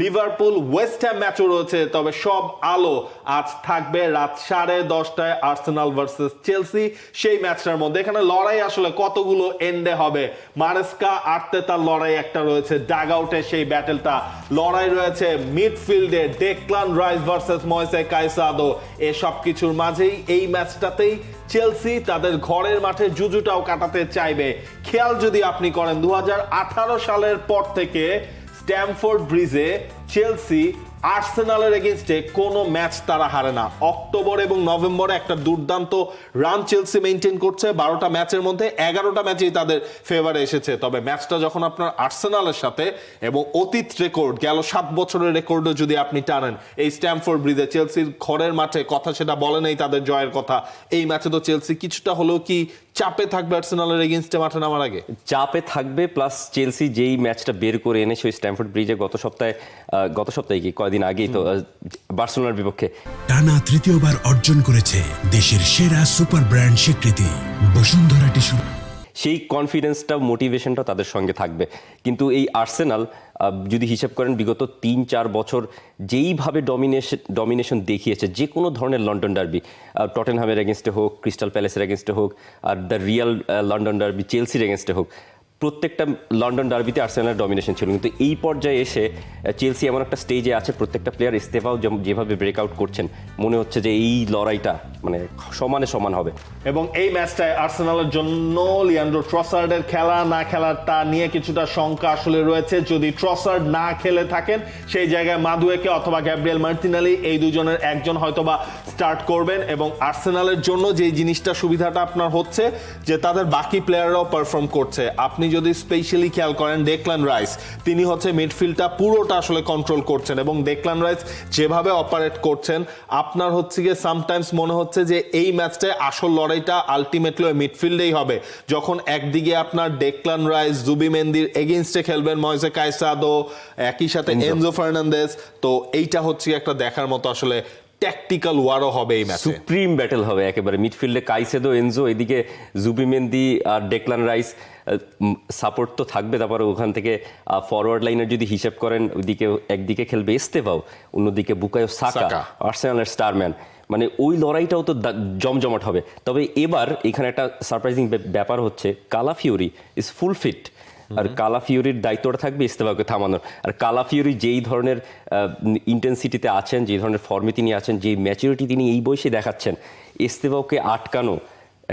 Liverpool, West Ham ম্যাচও রয়েছে, তবে সব আলো আজ থাকবে রাত সাড়ে দশটায় আর্সেনাল ভার্সেস চেলসি। সেই ম্যাচটার মধ্যে এখানে লড়াই আসলে কতগুলো এন্ডে হবে? মারেস্কা আটতে তার লড়াই একটা রয়েছে, ডাগ আউটে সেই ব্যাটেলটা। লড়াই রয়েছে মিডফিল্ডে, Declan Rice versus Moises Caicedo. এসব কিছুর মাঝেই এই ম্যাচটাতেই চেলসি তাদের ঘরের মাঠে জুজুটাও কাটাতে চাইবে। খেয়াল যদি আপনি করেন দু হাজার আঠারো সালের পর থেকে স্ট্যামফোর্ড ব্রিজে চেলসি আর্সেনালের এগেনস্টে কোনো ম্যাচ তারা হারে না। অক্টোবর এবং নভেম্বরে একটা দুর্দান্ত রান চেলসি মেনটেন করছে। বারোটা ম্যাচের মধ্যে এগারোটা ম্যাচেই তাদের ফেভারে এসেছে। তবে ম্যাচটা যখন আপনার আর্সেনালের সাথে এবং অতীত রেকর্ড, গেল সাত বছরের রেকর্ডও যদি আপনি টানেন, এই স্ট্যামফোর্ড ব্রিজে চেলসির ঘরের মাঠে কথা সেটা বলে নেই তাদের জয়ের কথা। এই ম্যাচে তো চেলসি কিছুটা হলেও কি চাপে থাকবে আর্সেনালের এগেনস্টে মাঠে নামার আগে? চাপে থাকবে, প্লাস চেলসি যেই ম্যাচটা বের করে এনেছে ওই স্ট্যামফোর্ড ব্রিজে গত সপ্তাহে গত সপ্তাহে কি? কয়দিন আগেই তো বার্সেলোনার বিপক্ষে। টানা তৃতীয়বার অর্জন করেছে দেশের সেরা সুপার ব্র্যান্ড স্বীকৃতি বসুন্ধরা টিস্যু। সেই কনফিডেন্সটা মোটিভেশনটা তাদের সঙ্গে থাকবে। কিন্তু এই আর্সেনাল যদি হিসাব করেন বিগত তিন চার বছর যেইভাবে ডমিনেশন ডমিনেশন দেখিয়েছে যে কোনো ধরনের লন্ডন ডার্বি টটেনহামের এগেনস্টে হোক ক্রিস্টাল প্যালেসের এগেনস্টে হোক আর দ্য রিয়াল লন্ডন ডার্বি চেলসির এগেনস্টে হোক প্রত্যেকটা লন্ডন ডার্বিতে আর্সেনালের ডমিনেশন ছিল। কিন্তু এই পর্যায়ে এসে চেলসি এমন একটা স্টেজে আছে, প্রত্যেকটা প্লেয়ার ইস্তেফাও যেভাবে ব্রেকআউট করছেন, মনে হচ্ছে যে এই লড়াইটা মানে সমানে সমান হবে। এবং এই ম্যাচটায় আর্সেনালের জন্য লিয়ান্ড্রো ট্রসার্ডের খেলা, না খেলাটা নিয়ে কিছুটা শঙ্কা আসলে রয়েছে। যদি ট্রসার্ড না খেলে থাকেন, সেই জায়গায় মাদুয়েকে অথবা গ্যাব্রিয়েল মার্টিনালি এই দুজনের একজন হয়তোবা স্টার্ট করবেন। এবং আর্সেনালের জন্য যে জিনিসটা সুবিধাটা আপনার হচ্ছে, যে তাদের বাকি প্লেয়াররাও পারফর্ম করছে। আপনি যদি স্পেশালি খেয়াল করেন ডেকলান রাইস তিনি হচ্ছে মিডফিল্ডটা পুরোটা আসলে কন্ট্রোল করছেন এবং ডেকলান রাইস যেভাবে অপারেট করছেন আপনার হচ্ছে গিয়ে সামটাইমস মনে হচ্ছে যে এই ম্যাচটায় আসল লড়াইটা আলটিমেটলি ওই মিডফিল্ডেই হবে। যখন একদিকে আপনার ডেকলান রাইস জুবি মেন্দির এগেনস্টে খেলবেন ময়সে কাইসাদো একই সাথে এনজো ফার্নান্দেস তো এইটা হচ্ছে একটা দেখার মতো আসলে ট্যাকটিক্যাল ওয়ারও হবে এই ম্যাচে সুপ্রিম ব্যাটেল হবে একেবারে। মিডফিল্ডে কাইসেদো এনজো এদিকে জুবিমেন্দি আর ডেকলান রাইস সাপোর্ট তো থাকবে। তারপরে ওখান থেকে ফরওয়ার্ড লাইনের যদি হিসেব করেন ওইদিকে একদিকে খেলবে এস্তেফাও অন্যদিকে বুকায়ো সাকা। আর্সেনালের স্টারম্যান মানে ওই লড়াইটাও তো জমজমাট হবে। তবে এবার এখানে একটা সারপ্রাইজিং ব্যাপার হচ্ছে কালাফিওরি ইজ ফুল ফিট আর কালা ফিউরির দায়িত্বটা থাকবে ইস্তেফাকে থামানোর। আর কালা ফিউরি যেই ধরনের ইন্টেন্সিটিতে আছেন যেই ধরনের ফর্মে তিনি আছেন যেই ম্যাচুরিটি তিনি এই বয়সে দেখাচ্ছেন ইস্তেফাকে আটকানো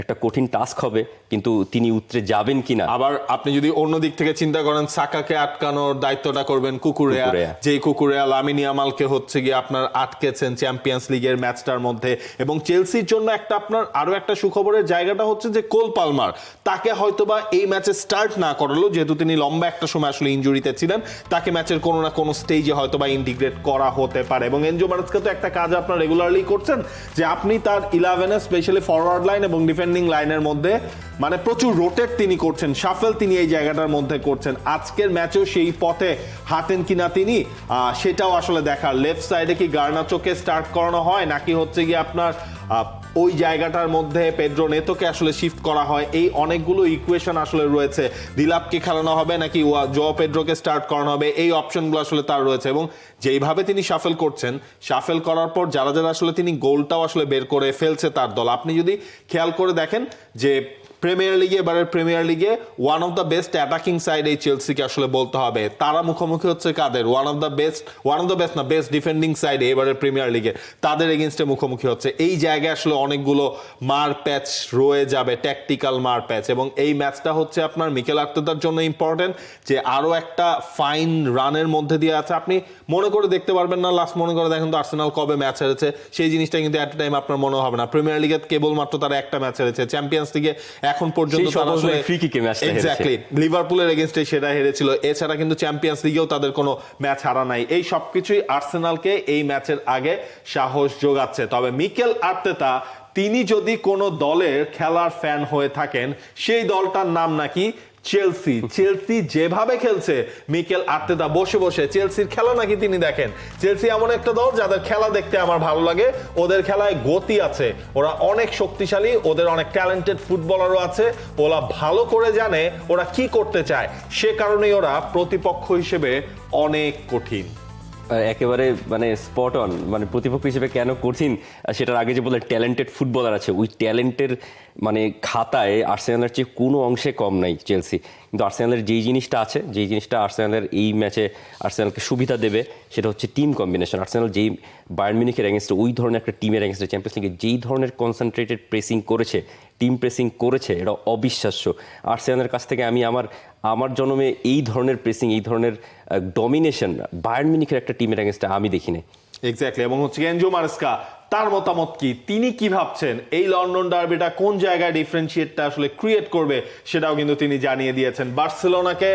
একটা কঠিন টাস্ক হবে। কিন্তু তিনি উতরে যাবেন কিনা? আবার আপনি যদি অন্য দিক থেকে চিন্তা করেন সাকাকে আটকানোর দায়িত্বটা করবেন কুকুরেয়া। যেই কুকুরেয়া লামিনী আমালকে হচ্ছে গিয়ে আপনার আটকেছেন চ্যাম্পিয়ন্স লিগের ম্যাচটার মধ্যে। এবং চেলসির জন্য একটা আপনার আরও একটা সুখবরের জায়গাটা হচ্ছে যে কোল পালমার। তাকে হয়তোবা এই ম্যাচে স্টার্ট না করালো যেহেতু তিনি লম্বা একটা সময় আসলে ইনজুরিতে ছিলেন। তাকে ম্যাচের কোনো না কোনো স্টেজে হয়তোবা ইন্টিগ্রেট করা হতে পারে। এবং এনজো মার্সকে তো একটা কাজ আপনার রেগুলারলি করছেন যে আপনি তার ইলেভেনে স্পেশালি ফরওয়ার্ড লাইন এবং ডিফেন্ডিং লাইনের মধ্যে মানে প্রচুর রোটেট তিনি করছেন সাফেল তিনি এই জায়গাটার মধ্যে করছেন। আজকের ম্যাচেও সেই পথে হাঁটেন কিনা তিনি সেটাও আসলে দেখার। লেফট সাইডে কি গার্নাচোকে স্টার্ট করানো হয়, নাকি হচ্ছে গিয়ে আপনার ওই জায়গাটার মধ্যে পেড্রো নেতোকে আসলে শিফট করা হয়? এই অনেকগুলো ইকুয়েশন আসলে রয়েছে। দিলাপকে খেলানো হবে, নাকি জো পেড্রোকে স্টার্ট করানো হবে? এই অপশনগুলো আসলে তার রয়েছে এবং যেইভাবে তিনি সাফেল করছেন সাফেল করার পর যারা যারা আসলে তিনি গোলটাও আসলে বের করে ফেলছে তার দল। আপনি যদি খেয়াল করে দেখেন যে প্রিমিয়ার লিগে এবারের প্রিমিয়ার লিগে one of the best attacking side এই চেলসিকে আসলে বলতে হবে। তারা মুখোমুখি হচ্ছে কাদের? One of the best one of the best না বেস্ট ডিফেন্ডিং সাইড এবারের প্রিমিয়ার লিগে তাদের এগেনস্টে মুখোমুখি হচ্ছে। এই জায়গায় আসলে অনেকগুলো মার প্যাচ রয়ে যাবে ট্যাকটিক্যাল মার প্যাচ। এবং এই ম্যাচটা হচ্ছে আপনার মিকেল আর্তেতার জন্য ইম্পর্টেন্ট যে আরও একটা ফাইন রানের মধ্যে দিয়ে আছে। আপনি মনে করে দেখতে পারবেন না লাস্ট মনে করে দেখেন তো আর্সেনাল কবে ম্যাচ হেরেছে। সেই জিনিসটা কিন্তু এট টাইম আপনার মনে হবে না। প্রিমিয়ার লিগে কেবলমাত্র তারা একটা ম্যাচ হেরেছে। চ্যাম্পিয়ন্স লিগে এখন পর্যন্ত তারা আসলে। এক্স্যাক্টলি লিভারপুলের এগেনস্টে সেটা হেরেছিল। এছাড়া কিন্তু চ্যাম্পিয়ন্স লিগেও তাদের কোনো ম্যাচ হারা নাই। এই সবকিছুই আর্সেনালকে এই ম্যাচের আগে সাহস যোগাচ্ছে। তবে মিকেল আর্তেতা তিনি যদি কোনো দলের খেলার ফ্যান হয়ে থাকেন সেই দলটার নাম নাকি চেলসি চেলসি যেভাবে খেলছে, মিকেল আর্তেতা বসে বসে চেলসির খেলা নাকি তিনি দেখেন? চেলসি এমন একটা দল যাদের খেলা দেখতে আমার ভালো লাগে, ওদের খেলায় গতি আছে, ওরা অনেক শক্তিশালী, ওদের অনেক ট্যালেন্টেড ফুটবলারও আছে, ওরা ভালো করে জানে ওরা কি করতে চায়, সে কারণেই ওরা প্রতিপক্ষ হিসেবে অনেক কঠিন। একেবারে মানে স্পট অন মানে প্রতিপক্ষ হিসেবে কেন কঠিন সেটার আগে যে বলে ট্যালেন্টেড ফুটবলার আছে, ওই ট্যালেন্টের মানে খাতায় আর্সেনালের চেয়ে কোনো অংশে কম নাই চেলসি। কিন্তু আর্সেনালের যেই জিনিসটা আছে, যেই জিনিসটা আর্সেনালের এই ম্যাচে আর্সেনালকে সুবিধা দেবে, সেটা হচ্ছে টিম কম্বিনেশন আর্সেনাল যেই বায়ার্ন মিউনিখের এগেনস্টে ওই ধরনের একটা টিমের এগেনস্টে চ্যাম্পিয়ন্স লিগে যেই ধরনের কনসেন্ট্রেটেড প্রেসিং করেছে টিম প্রেসিং করেছে, এটা অবিশ্বাস্য। আর্সেনালের কাছ থেকে আমি আমার আমার জন্মে এই ধরনের প্রেসিং এই ধরনের ডমিনেশন বায়ার্ন মিনিকের একটা টিমের এগেনস্টে আমি দেখিনি। এক্স্যাক্টলি এবং হচ্ছে এনজো মার্সকা তার মতামত কি? তিনি কি ভাবছেন? এই লন্ডন ডার্বিটা কোন জায়গায় ডিফারেন্সিয়েটটা আসলে ক্রিয়েট করবে, সেটাও কিন্তু তিনি জানিয়ে দিয়েছেন। বার্সেলোনাকে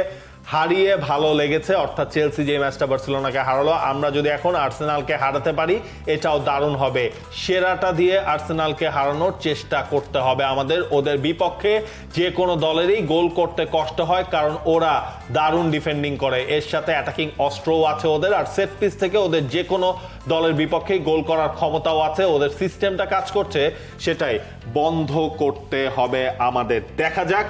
হারিয়ে ভালো লেগেছে, অর্থাৎ চেলসি যে ম্যাচটা বার্সেলোনাকে হারালো, আমরা যদি এখন আর্সেনালকে হারাতে পারি, এটাও দারুণ হবে। সেরাটা দিয়ে আর্সেনালকে হারানোর চেষ্টা করতে হবে আমাদের, ওদের বিপক্ষে যে কোনো দলেরই গোল করতে কষ্ট হয়, কারণ ওরা দারুণ ডিফেন্ডিং করে। এর সাথে অ্যাটাকিং অস্ত্রও আছে ওদের, আর সেট পিস থেকে ওদের যে কোনো দলের বিপক্ষে গোল করার ক্ষমতাও আছে, ওদের সিস্টেমটা কাজ করছে, সেটাই বন্ধ করতে হবে আমাদের। দেখা যাক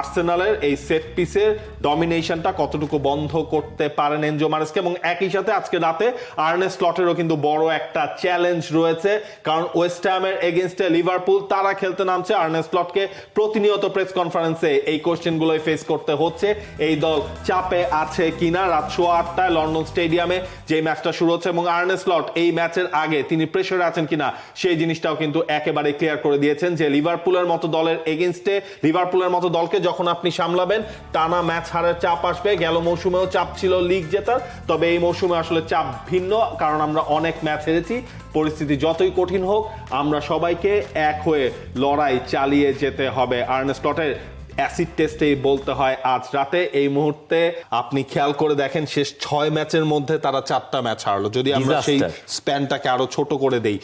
আর্সেনালের এই সেট পিসের ডমিনেশনটা কতটুকু বন্ধ করতে পারেন এনজো মারেসকে? এবং একই সাথে আজকে রাতে আর্নেস স্লটেরও কিন্তু বড় একটা চ্যালেঞ্জ রয়েছে, কারণ ওয়েস্ট হ্যামের এগেনস্টে লিভারপুল তারা খেলতে নামছে। আর্নেস স্লটকে প্রতিনিয়ত প্রেস কনফারেন্সে এই কোশ্চেনগুলোই ফেস করতে হচ্ছে। এই দল চাপে আছে কিনা? রাত সোয়া আটটায় লন্ডন স্টেডিয়ামে যে ম্যাচটা শুরু হচ্ছে এবং আর্নেস স্লট এই ম্যাচের আগে তিনি প্রেশারে আছেন কিনা, সেই জিনিসটাও কিন্তু একেবারে ক্লিয়ার করে দিয়েছেন যে লিভারপুলের মতো দলের এগেনস্টে লিভারপুলের মতো দলকে যখন আপনি সামলাবেন, টানা ম্যাচ হারের চাপ আসবে। গেল মৌসুমেও চাপ ছিল লিগ জেতার তবে এই মৌসুমে আসলে চাপ ভিন্ন কারণ আমরা অনেক ম্যাচ হেরেছি। পরিস্থিতি যতই কঠিন হোক আমরা সবাইকে এক হয়ে লড়াই চালিয়ে যেতে হবে। আর্নেস্ট লটের অ্যাসিড টেস্টেই বলতে হয় আজ রাতে এই মুহূর্তে আপনি খেয়াল করে দেখেন শেষ ছয় ম্যাচের মধ্যে তারা চারটা ম্যাচ হারলো। যদি আমরা সেই স্প্যানটাকে আরও ছোট করে দেই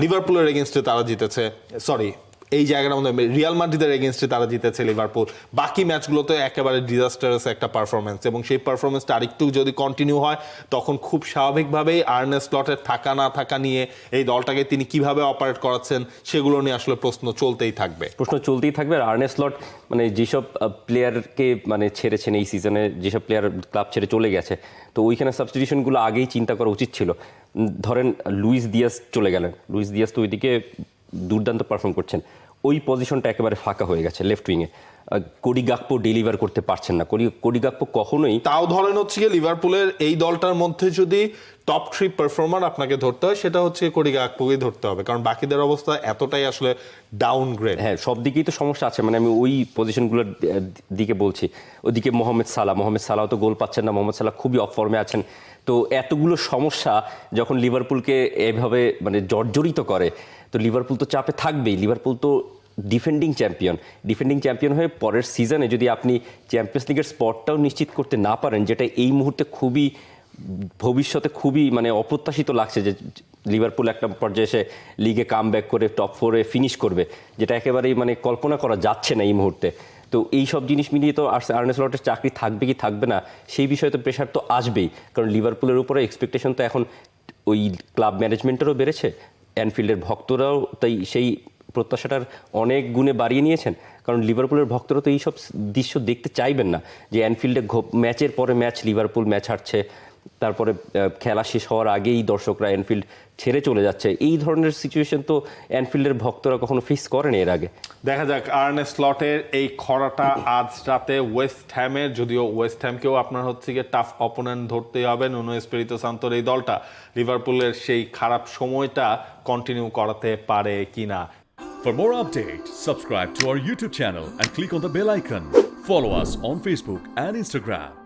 লিভারপুলের এগেনস্টে তারা জিতেছে সরি এই জায়গাটার মধ্যে রিয়াল মাদ্রিদের এগেনস্টে তারা জিতেছে লিভারপুল বাকি ম্যাচগুলোতে একেবারে ডিজাস্টারাস একটা পারফরমেন্স এবং সেই পারফরমেন্সটা আরেকটু যদি কন্টিনিউ হয়, তখন খুব স্বাভাবিকভাবেই আর্নেস স্লটের থাকা না থাকা নিয়ে এই দলটাকে তিনি কীভাবে অপারেট করাচ্ছেন, সেগুলো নিয়ে আসলে প্রশ্ন চলতেই থাকবে। প্রশ্ন চলতেই থাকবে। আর আর্নেস লট মানে যেসব প্লেয়ারকে মানে ছেড়েছেন এই সিজনে যেসব প্লেয়ার ক্লাব ছেড়ে চলে গেছে, তো ওইখানে সাবস্টিটিউশনগুলো আগেই চিন্তা করা উচিত ছিল। ধরেন লুইস দিয়াস চলে গেলেন। লুইস দিয়াস তো ওইদিকে দুর্দান্ত পারফর্ম করছেন। ওই পজিশনটা একেবারে ফাঁকা হয়ে গেছে লেফট উইংয়ে কোডি গাকপো ডেলিভার করতে পারছেন না। কোডি কোডি গাকপো কখনোই তাও ধরেন হচ্ছে গিয়ে লিভারপুলের এই দলটার মধ্যে যদি টপ থ্রি পারফর্মার আপনাকে ধরতে হয় সেটা হচ্ছে আকপুকেই ধরতে হবে। কারণ বাকিদের অবস্থা এতটাই আসলে ডাউন গ্রেড হ্যাঁ সব দিকেই তো সমস্যা আছে। মানে আমি ওই পজিশনগুলোর দিকে বলছি। ওদিকে মোহাম্মদ সালাহ। মোহাম্মদ সালাহ তো গোল পাচ্ছেন না। মোহাম্মদ সালাহ খুবই অফ ফর্মে আছেন। তো এতগুলো সমস্যা যখন লিভারপুলকে এভাবে মানে জর্জরিত করে, তো লিভারপুল তো চাপে থাকবেই। লিভারপুল তো ডিফেন্ডিং চ্যাম্পিয়ন ডিফেন্ডিং চ্যাম্পিয়ন হয়ে পরের সিজনে যদি আপনি চ্যাম্পিয়ন্স লিগের স্পটটাও নিশ্চিত করতে না পারেন, যেটা এই মুহূর্তে খুবই, ভবিষ্যতে খুবই মানে অপ্রত্যাশিত লাগছে যে লিভারপুল একটা পর্যায়ে এসে লিগে কাম করে টপ ফোরে ফিনিশ করবে, যেটা একেবারেই মানে কল্পনা করা যাচ্ছে না এই মুহূর্তে। তো এই সব জিনিস মিলিয়ে তো আর্নেস লটের চাকরি থাকবে কি থাকবে না, সেই বিষয়ে তো প্রেশার তো আসবেই। কারণ লিভারপুলের উপরে এক্সপেকটেশন তো এখন ওই ক্লাব ম্যানেজমেন্টেরও বেড়েছে অ্যানফিল্ডের ভক্তরাও তাই সেই প্রত্যাশাটার অনেক গুণে বাড়িয়ে নিয়েছেন। কারণ লিভারপুলের ভক্তরা তো এইসব দৃশ্য দেখতে চাইবেন না, যে অ্যানফিল্ডে ম্যাচের পরে ম্যাচ লিভারপুল ম্যাচ হারছে তারপরে খেলা শেষ হওয়ার আগেই দর্শকরা অ্যানফিল্ড ছেড়ে চলে যাচ্ছে এই ধরনের সিচুয়েশন তো অ্যানফিল্ডের ভক্তরা কখনো ফেস করেনি এর আগে দেখা যাক আর্নেস স্লটের এই খরাটা আজ রাতে ওয়েস্ট হ্যামের যদিও ওয়েস্ট হ্যামকেও আপনার হচ্ছে গিয়ে টাফ অপোনেন্ট ধরতে হবে নুনো এসপিরিতো সান্তর এই দলটা লিভারপুলের সেই খারাপ সময়টা কন্টিনিউ করাতে পারে কিনা For more updates, subscribe to our YouTube channel and click on the bell icon. Follow us on Facebook and Instagram.